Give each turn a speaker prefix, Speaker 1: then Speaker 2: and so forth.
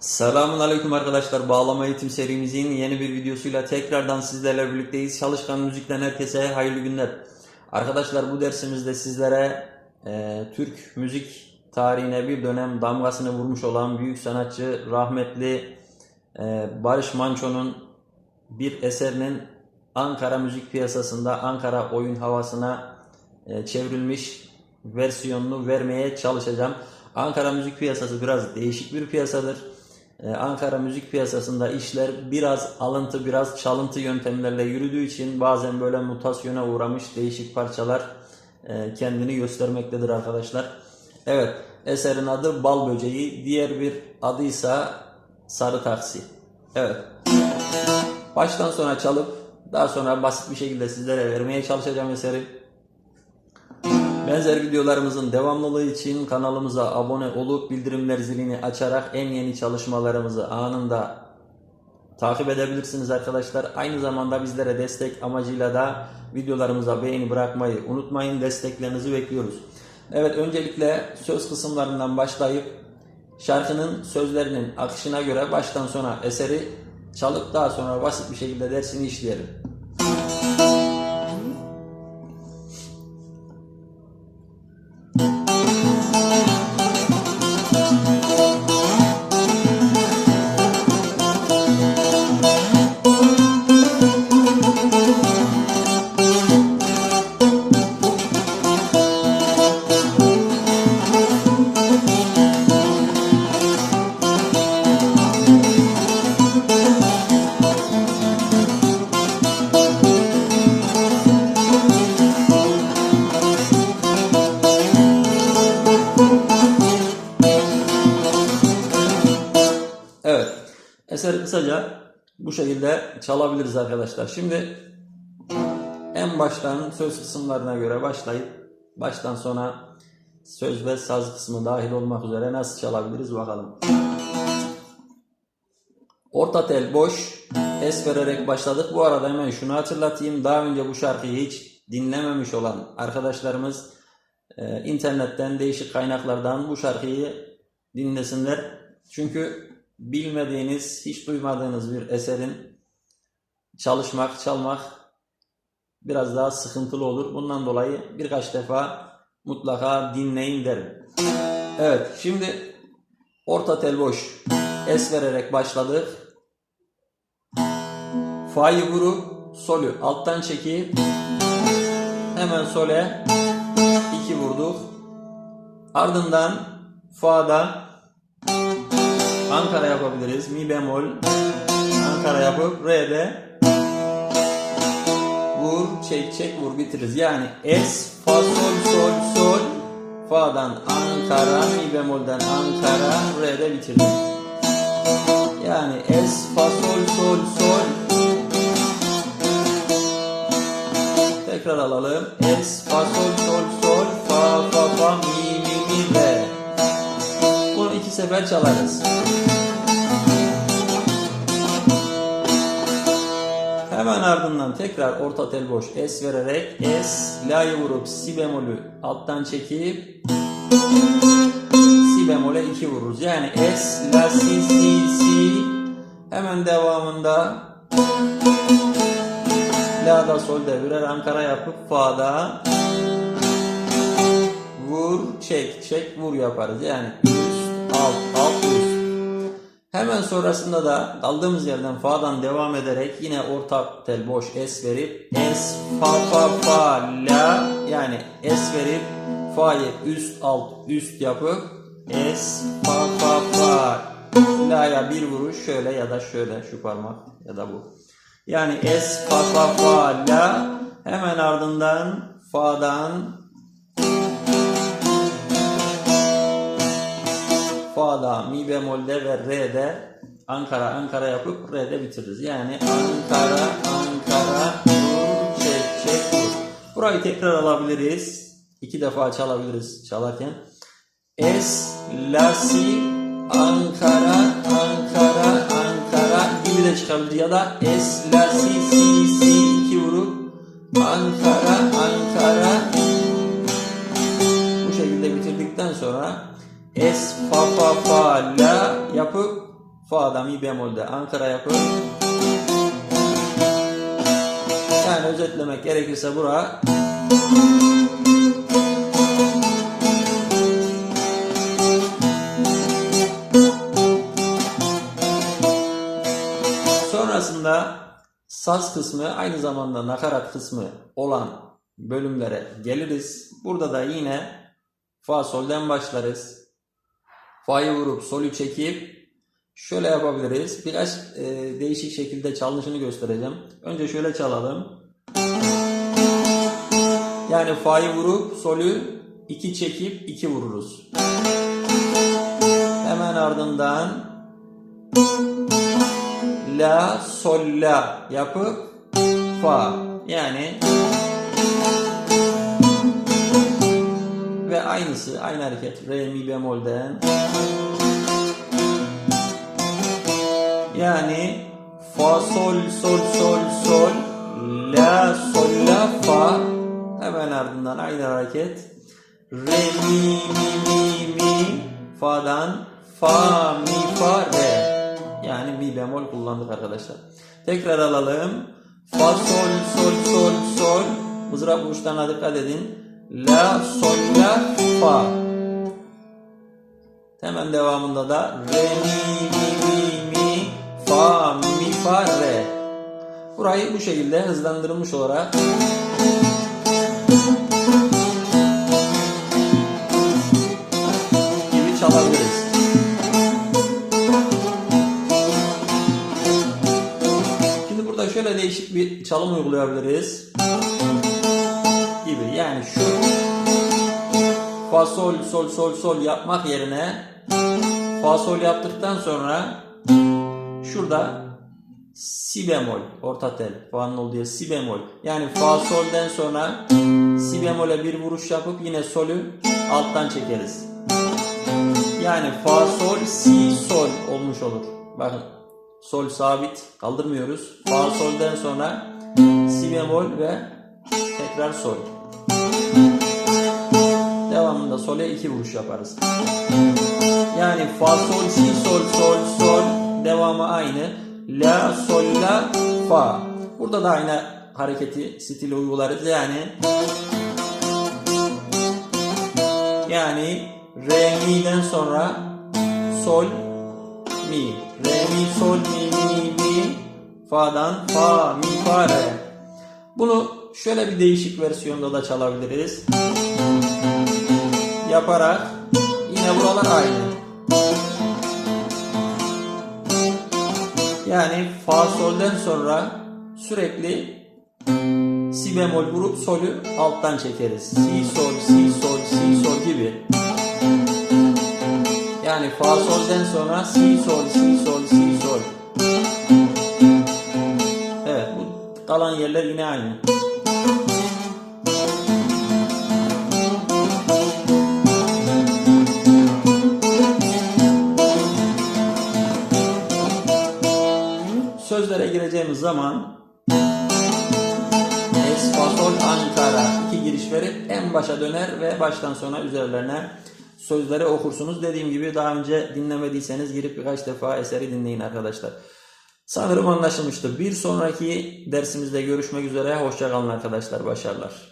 Speaker 1: Selamun Aleyküm arkadaşlar. Bağlama eğitim serimizin yeni bir videosuyla tekrardan sizlerle birlikteyiz. Çalışkan Müzik'ten herkese hayırlı günler. Arkadaşlar bu dersimizde sizlere e, Türk müzik tarihine bir dönem damgasını vurmuş olan büyük sanatçı rahmetli e, Barış Manço'nun bir eserinin Ankara müzik piyasasında Ankara oyun havasına e, çevrilmiş versiyonunu vermeye çalışacağım. Ankara müzik piyasası biraz değişik bir piyasadır. Ee, Ankara müzik piyasasında işler biraz alıntı, biraz çalıntı yöntemlerle yürüdüğü için bazen böyle mutasyona uğramış değişik parçalar e, kendini göstermektedir arkadaşlar. Evet, eserin adı Bal Böceği, diğer bir adıysa Sarı Taksi. Evet. Baştan sona çalıp daha sonra basit bir şekilde sizlere vermeye çalışacağım eseri. Benzer videolarımızın devamlılığı için kanalımıza abone olup bildirimler zilini açarak en yeni çalışmalarımızı anında takip edebilirsiniz arkadaşlar. Aynı zamanda bizlere destek amacıyla da videolarımıza beğeni bırakmayı unutmayın. Desteklerinizi bekliyoruz. Evet öncelikle söz kısımlarından başlayıp şarkının sözlerinin akışına göre baştan sona eseri çalıp daha sonra basit bir şekilde dersini işleyelim. Eseri kısaca bu şekilde çalabiliriz arkadaşlar. Şimdi en baştan söz kısımlarına göre başlayıp baştan sona söz ve saz kısmı dahil olmak üzere nasıl çalabiliriz bakalım. Orta tel boş, es vererek başladık. Bu arada hemen şunu hatırlatayım. Daha önce bu şarkıyı hiç dinlememiş olan arkadaşlarımız e, internetten değişik kaynaklardan bu şarkıyı dinlesinler. Çünkü bilmediğiniz, hiç duymadığınız bir eserin çalışmak, çalmak biraz daha sıkıntılı olur. Bundan dolayı birkaç defa mutlaka dinleyin derim. Evet, şimdi orta tel boş es vererek başladık. Fa'yı vurup solü alttan çekip hemen sole iki vurduk. Ardından Fa'da Ankara yapabiliriz. Mi bemol Ankara yapıp Re'de vur çek çek vur bitiririz. Yani es fa sol sol sol Fa'dan Ankara mi bemolden Ankara Re'de bitirdik. Yani es fa sol sol sol Tekrar alalım. Es fa sol sol sol fa fa fa mi sefer çalarız. Hemen ardından tekrar orta tel boş es vererek es la'yı vurup si bemolü alttan çekip si bemole 2 vururuz. Yani es la si si si hemen devamında la da sol devirer Ankara yapıp fa'da vur çek çek vur yaparız. Yani alt alt üst. Hemen sonrasında da kaldığımız yerden fa'dan devam ederek yine orta tel boş es verip es fa fa fa la yani es verip fa'yı üst alt üst yapıp es fa fa fa la'ya bir vuruş şöyle ya da şöyle şu parmak ya da bu. Yani es fa fa fa la hemen ardından fa'dan Fa'da, mi bemolde ve re'de Ankara Ankara yapıp re'de bitiririz. Yani Ankara Ankara vur çek çek vur. Burayı tekrar alabiliriz. İki defa çalabiliriz çalarken. Es, la, si, Ankara, Ankara, Ankara gibi de çıkabilir. Ya da es, la, si, si, si iki vurup Ankara, Ankara bu şekilde bitirdikten sonra es fa fa fa la yapıp Fa'da mi bemolde Ankara yapı. Yani özetlemek gerekirse bura Sonrasında saz kısmı aynı zamanda nakarat kısmı olan bölümlere geliriz. Burada da yine fa solden başlarız. Fa'yı vurup solü çekip şöyle yapabiliriz. Birkaç e, değişik şekilde çalınışını göstereceğim. Önce şöyle çalalım. Yani fa'yı vurup solü iki çekip iki vururuz. Hemen ardından la sol la yapıp fa yani ve aynısı aynı hareket re mi bemolden yani fa sol sol sol sol la sol la fa hemen ardından aynı hareket re mi mi mi mi fa'dan fa mi fa re yani mi bemol kullandık arkadaşlar. Tekrar alalım. Fa sol sol sol sol. Mızrap uçlarına dikkat edin. La sol la fa. Hemen devamında da re mi mi mi mi fa mi fa re. Burayı bu şekilde hızlandırılmış olarak gibi çalabiliriz. Şimdi burada şöyle değişik bir çalım uygulayabiliriz. Gibi yani şu fa sol sol sol sol yapmak yerine fa sol yaptıktan sonra şurada si bemol orta tel fa'nın olduğu si bemol yani fa solden sonra si bemole bir vuruş yapıp yine solü alttan çekeriz. Yani fa sol si sol olmuş olur. Bakın sol sabit kaldırmıyoruz. Fa solden sonra si bemol ve tekrar sol. Devamında sole iki vuruş yaparız. Yani fa sol si sol sol sol devamı aynı. La sol la fa. Burada da aynı hareketi stili uygularız. Yani yani re mi'den sonra sol mi. Re mi sol mi mi mi fa'dan fa mi fa re. Bunu şöyle bir değişik versiyonda da çalabiliriz. Yaparak yine buralar aynı. Yani fa solden sonra sürekli si bemol vurup solü alttan çekeriz. Si sol si sol si sol gibi. Yani fa solden sonra si sol si sol si sol. Evet bu kalan yerler yine aynı. Sözlere gireceğimiz zaman Es fa sol Ankara iki giriş verip en başa döner ve baştan sona üzerlerine sözleri okursunuz. Dediğim gibi daha önce dinlemediyseniz girip birkaç defa eseri dinleyin arkadaşlar. Sanırım anlaşılmıştır. Bir sonraki dersimizde görüşmek üzere. Hoşçakalın arkadaşlar. Başarılar.